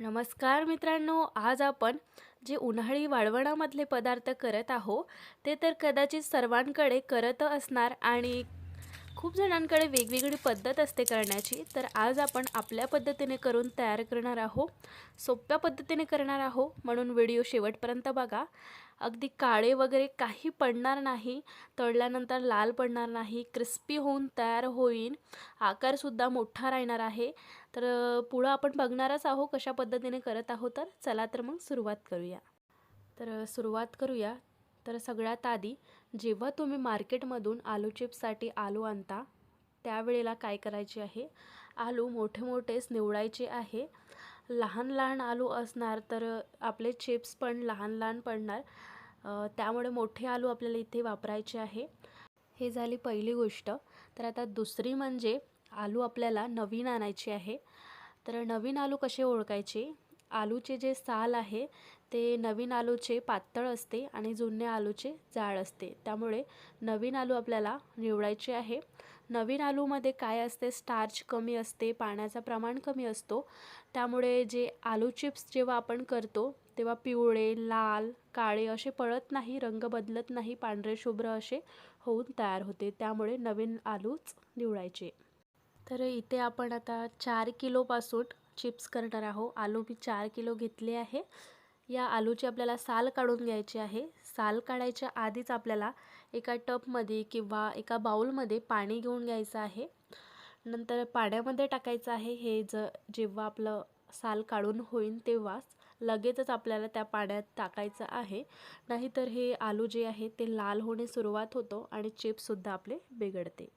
नमस्कार मित्रांनो आज आपण जे उन्हाळी वाळवणामधले पदार्थ करत आहो ते तर कदाचित सर्वांकडे करत असणार आणि खूप जणांकडे वेगवेगळी पद्धत असते करण्याची. तर आज आपण आपल्या पद्धतीने करून तयार करणार आहो सोप्या पद्धतीने करणार आहो म्हणून व्हिडिओ शेवटपर्यंत बघा. अगदी काळे वगैरे काही पडणार नाही तळल्यानंतर लाल पडणार नाही क्रिस्पी होऊन तयार होईल आकारसुद्धा मोठा राहणार आहे. तर पुढं आपण बघणारच आहो कशा पद्धतीने करत आहो तर. चला तर मग सुरुवात करूया. तर सुरुवात करूया. तर सगळ्यात आधी जेव्हा तुम्ही मार्केटमधून आलू चिप्ससाठी आलू आणता त्यावेळेला काय करायचे आहे? आलू मोठे मोठेच निवडायचे आहे. लहान लहान आलू असणार तर आपले चिप्स पण लहान लहान पडणार. त्यामुळे मोठे आलू आपल्याला इथे वापरायचे आहे. हे झाली पहिली गोष्ट. तर आता दुसरी म्हणजे आलू आपल्याला नवीन आणायचे आहे. तर नवीन आलू कसे ओळखायचे? आलूचे जे साल आहे ते नवीन आलूचे पातळ असते आणि जुने आलूचे जाड असते. त्यामुळे नवीन आलू आपल्याला निवडायचे आहे. नवीन आलूमध्ये काय असते? स्टार्च कमी असते पाण्याचं प्रमाण कमी असतो. त्यामुळे जे आलू चिप्स जेव्हा आपण करतो तेव्हा पिवळे लाल काळे असे पळत नाही रंग बदलत नाही पांढरे शुभ्र असे होऊन तयार होते. त्यामुळे नवीन आलूच निवडायचे. तर इथे आपण आता चार किलोपासून चिप्स करणार आहोत. आलू मी चार किलो घेतले आहे. या आलूची आपल्याला साल काढून घ्यायची आहे. साल काढायच्या आधीच आपल्याला एका टपमध्ये किंवा एका बाउलमध्ये पाणी घेऊन घ्यायचं आहे. नंतर पाण्यामध्ये टाकायचं आहे. हे ज जेव्हा आपलं साल काढून होईल तेव्हाच लगेचच आपल्याला त्या पाण्यात टाकायचं आहे. नाहीतर हे आलू जे आहे ते लाल होणे सुरुवात होतो आणि चिप्ससुद्धा आपले बिघडते.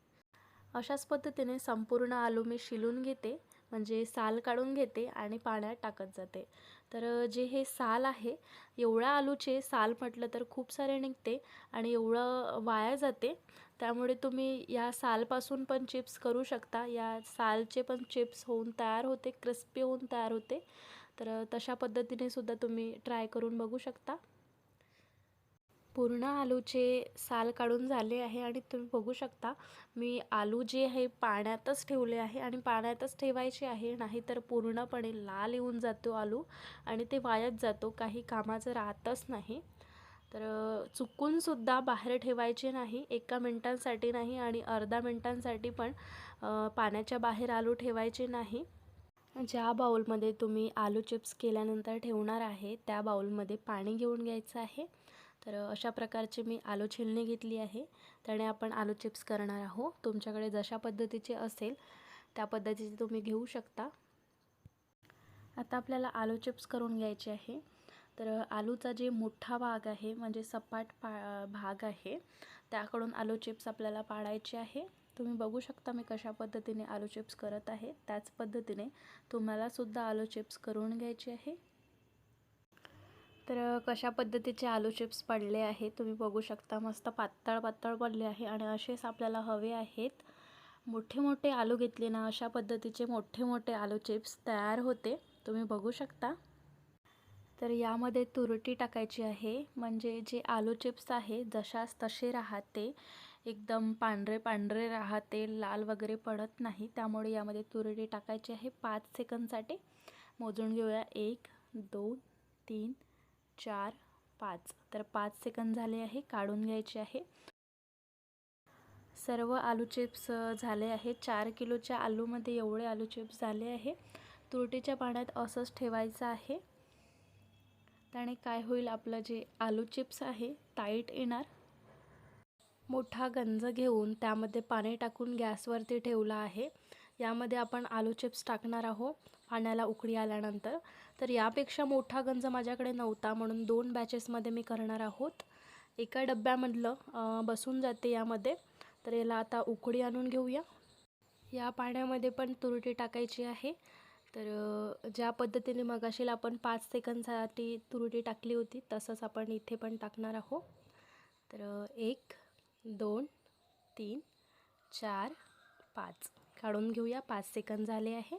अशाच पद्धतीने संपूर्ण आलू मी शिलून घेते म्हणजे साल काढून घेते आणि पाण्यात टाकत जाते. तर जे हे साल आहे एवढ्या आलूचे साल म्हटलं तर खूप सारे निघते आणि एवढं वाया जाते. त्यामुळे तुम्ही या सालपासून पण चिप्स करू शकता. या सालचे पण चिप्स होऊन तयार होते क्रिस्पी होऊन तयार होते. तर तशा पद्धतीने सुद्धा तुम्ही ट्राय करून बघू शकता. पूर्ण आलूचे साल काढून झाले आहे आणि तुम्ही बघू शकता मी आलू जे आहे पाण्यातच ठेवले आहे आणि पाण्यातच ठेवायचे आहे नाहीतर पूर्णपणे लाल येऊन जातो आलू आणि ते वायाच जातो काही कामाचं राहतच नाही. तर चुकूनसुद्धा बाहेर ठेवायचे नाही एका मिनटांसाठी नाही आणि अर्धा मिनटांसाठी पण पाण्याच्या बाहेर आलू ठेवायचे नाही. ज्या बाउलमध्ये तुम्ही आलू चिप्स केल्यानंतर ठेवणार आहे त्या बाउलमध्ये पाणी घेऊन घ्यायचं आहे. तर अशा प्रकारचे मी आलू छिलणी घेतली आहे. त्याने आपण आलू चिप्स करणार आहोत. तुमच्याकडे जशा पद्धतीचे असेल त्या पद्धतीचे तुम्ही घेऊ शकता. आता आपल्याला आलू चिप्स करून घ्यायचे आहे. तर आलूचा जे मोठा भाग आहे म्हणजे सपाट पा भाग आहे त्याकडून आलू चिप्स आपल्याला पाडायचे आहे. तुम्ही बघू शकता मी कशा पद्धतीने आलू चिप्स करत आहे. त्याच पद्धतीने तुम्हालासुद्धा आलू चिप्स करून घ्यायचे आहे. तर कशा पद्धतीचे आलू चिप्स पडले आहे तुम्ही बघू शकता. मस्त पातळ पातळ पडले आहे आणि असेच आपल्याला हवे आहेत. मोठे मोठे आलू घेतले ना अशा पद्धतीचे मोठे मोठे आलू चिप्स तयार होते. तुम्ही बघू शकता. तर यामध्ये तुरटी टाकायची आहे. म्हणजे जे आलू चिप्स आहे जशास तसे राहते. एकदम पांढरे पांढरे राहते लाल वगैरे पडत नाही. त्यामुळे यामध्ये तुरटी टाकायची आहे. पाच सेकंदसाठी. मोजून घेऊया. एक दोन तीन चार पाच. तर पाच सेकंद झाले आहे काढून घ्यायचे आहे. सर्व आलू चिप्स झाले आहे. चार किलोच्या आलूमध्ये एवढे आलू चिप्स झाले आहे. तुरटीच्या पाण्यात असंच ठेवायचं आहे. त्याने काय होईल आपलं जे आलू चिप्स आहे टाईट येणार. मोठा गंज घेऊन त्यामध्ये पाणी टाकून गॅसवरती ठेवला आहे. यामध्ये आपण आलू चिप्स टाकणार आहोत पाण्याला उकळी आल्यानंतर. तर यापेक्षा मोठा गंज माझ्याकडे नव्हता म्हणून दोन बॅचेसमध्ये मी करणार आहोत. एका डब्यामधलं बसून जाते यामध्ये. तर याला आता उकळी आणून घेऊया. या पाण्यामध्ये पण तुरटी टाकायची आहे. तर ज्या पद्धतीने मगाशीला आपण पाच सेकंदसाठी तुरटी टाकली होती तसंच आपण इथे पण टाकणार आहोत. तर एक दोन तीन चार पाच. काढून घेऊया. पाच सेकंद झाले आहे.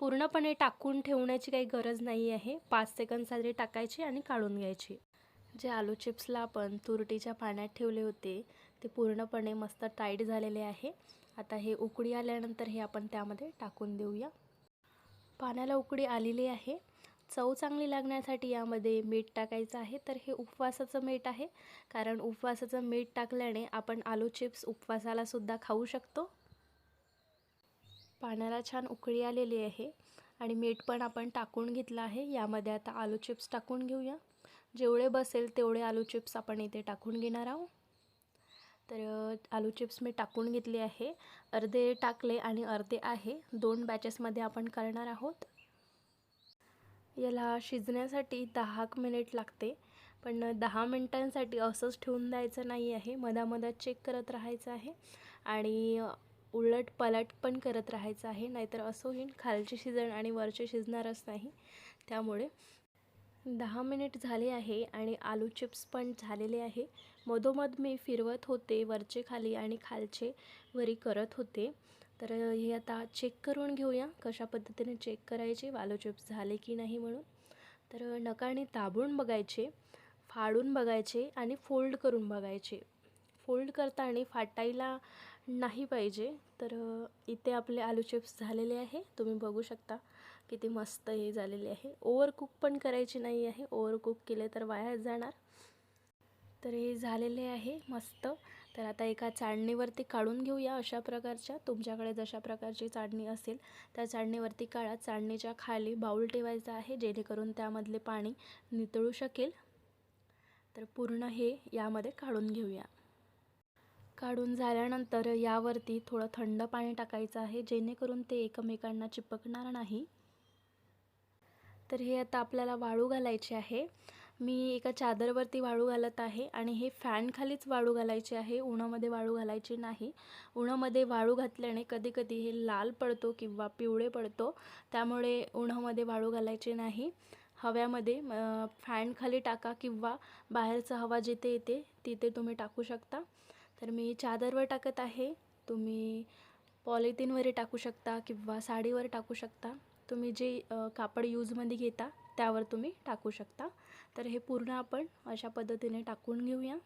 पूर्णपणे टाकून ठेवण्याची काही गरज नाही आहे. पाच सेकंदसाठी टाकायची आणि काढून घ्यायची. जे आलू चिप्सला आपण तुरटीच्या पाण्यात ठेवले होते ते पूर्णपणे मस्त टाईट झालेले आहे. आता हे उकडी आल्यानंतर हे आपण त्यामध्ये टाकून देऊया. पाण्याला उकडी आलेली आहे. चव चांगली लागण्यासाठी यामध्ये मीठ टाकायचं आहे. तर हे उपवासाचं मीठ आहे. कारण उपवासाचं मीठ टाकल्याने आपण आलू चिप्स उपवासालासुद्धा खाऊ शकतो. पाण्याला छान उकळी आलेली आहे आणि मीठ पण आपण टाकून घेतलं आहे. यामध्ये आता आलू चिप्स टाकून घेऊया. जेवढे बसेल तेवढे आलू चिप्स आपण इथे टाकून घेणार आहोत. तर आलू चिप्स मी टाकून घेतले आहे. अर्धे टाकले आणि अर्धे आहे. दोन बॅचेसमध्ये आपण करणार आहोत. याला शिजण्यासाठी दहा मिनिट लागते. पण दहा मिनटांसाठी असंच ठेवून द्यायचं नाही आहे मधामधात चेक करत राहायचं आहे. आणि उलट पलट पण करत राहायचं आहे. नाहीतर असं होईल खालचे शिजण आणि वरचे शिजणारच नाही. त्यामुळे दहा मिनिट झाले आहे आणि आलू चिप्स पण झालेले आहे. मधोमध मी फिरवत होते वरचे खाली आणि खालचे वरी करत होते. तर हे आता चेक करून घेऊया कशा पद्धतीने चेक करायचे आलू चिप्स झाले की नाही म्हणून. तर नकाने दाबून बघायचे फाडून बघायचे आणि फोल्ड करून बघायचे. फोल्ड करताना फाटायला नाही पाहिजे. तर इथे आपले आलू चिप्स झालेले आहे. तुम्ही बघू शकता किती मस्त हे झालेले आहे. ओव्हर पण करायची नाही आहे. ओव्हर केले तर वाया जाणार. तर हे झालेले आहे मस्त. तर आता एका चाळणीवरती काढून घेऊया अशा प्रकारच्या. तुमच्याकडे जशा प्रकारची चाळणी असेल त्या चाळणीवरती काढा. चाळणीच्या खाली बाऊल ठेवायचा आहे जेणेकरून त्यामधले पाणी नितळू शकेल. तर पूर्ण हे यामध्ये काढून घेऊया. काढून झाल्यानंतर यावरती थोडं थंड पाणी टाकायचं आहे जेणेकरून ते एकमेकांना चिपकणार नाही. तर हे आता आपल्याला वाळू घालायचे आहे. मी एका चादरवरती वाळू घालत आहे आणि हे फॅनखालीच वाळू घालायचे आहे उन्हामध्ये वाळू घालायची नाही. उन्हामध्ये वाळू घातल्याने कधीकधी हे लाल पडतो किंवा पिवळे पडतो त्यामुळे उन्हामध्ये वाळू घालायचे नाही. हव्यामध्ये फॅनखाली टाका किंवा बाहेरचं हवा जिथे येते तिथे तुम्ही टाकू शकता. तर मी चादरवर टाकत आहे. तुम्ही पॉलिथिनवर टाकू शकता किंवा साडीवर टाकू शकता. तुम्ही जे कापड यूजमध्ये घेता त्यावर तुम्ही टाकू शकता. तर हे पूर्ण आपण अशा पद्धतीने टाकून घेऊया.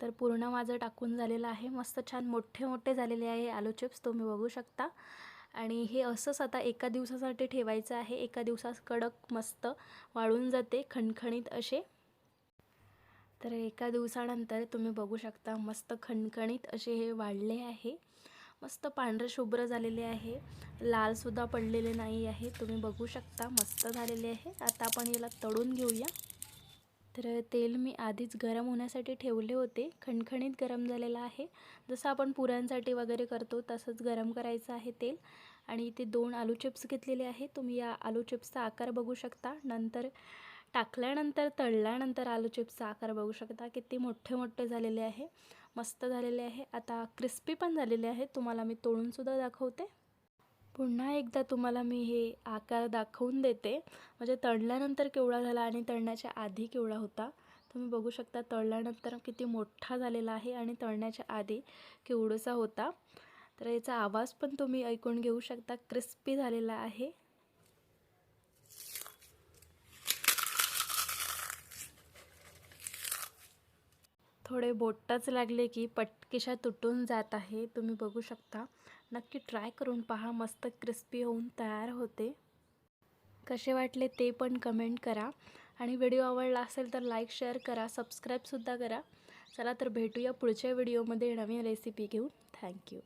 तर पूर्ण माझं टाकून झालेलं आहे. मस्त छान मोठे मोठे झालेले आहे आलू चिप्स तुम्ही बघू शकता. आणि हे असंच आता एका दिवसासाठी ठेवायचं आहे. एका दिवसास कडक मस्त वाळून जाते खणखणीत असे. तर एका दिवसानंतर तुम्ही बघू शकता मस्त खणखणीत असे हे वाढले आहे. मस्त पांढरे शुभ्र झालेले आहे. लालसुद्धा पडलेले नाही आहे. तुम्ही बघू शकता मस्त झालेले आहे. आता आपण याला तळून घेऊया. तर तेल मी आधीच गरम होण्यासाठी ठेवले होते. खणखणीत गरम झालेलं आहे. जसं आपण पुऱ्यांसाठी वगैरे करतो तसंच गरम करायचं आहे तेल. आणि इथे दोन आलू चिप्स घेतलेले आहे. तुम्ही या आलू चिप्सचा आकार बघू शकता. नंतर टाकल्यानंतर तळल्यानंतर आलू चिप्सचा आकार बघू शकता. किती मोठे मोठे झालेले आहे. मस्त झालेले आहे. आता क्रिस्पी पण झालेले आहे. तुम्हाला मी तोडूनसुद्धा दाखवते. पुन्हा एकदा तुम्हाला मी हे आकार दाखवून देते. म्हणजे तळल्यानंतर केवढा झाला आणि तळण्याच्या आधी केवढा होता. तुम्ही बघू शकता तळल्यानंतर किती मोठा झालेला आहे आणि तळण्याच्या आधी केवढसा होता. तर याचा आवाज पण तुम्ही ऐकून घेऊ शकता. क्रिस्पी झालेला आहे. थोडे बोटच लागले की पटकेशा तुटून जात आहे. तुम्ही बघू शकता. नक्की ट्राय करून पहा. मस्त क्रिस्पी होऊन तयार होते. कसे वाटले ते पण कमेंट करा. आणि व्हिडिओ आवडला असेल तर लाईक शेअर करा. सबस्क्राईबसुद्धा करा. चला तर भेटूया पुढच्या व्हिडिओमध्ये नवीन रेसिपी घेऊन. थँक्यू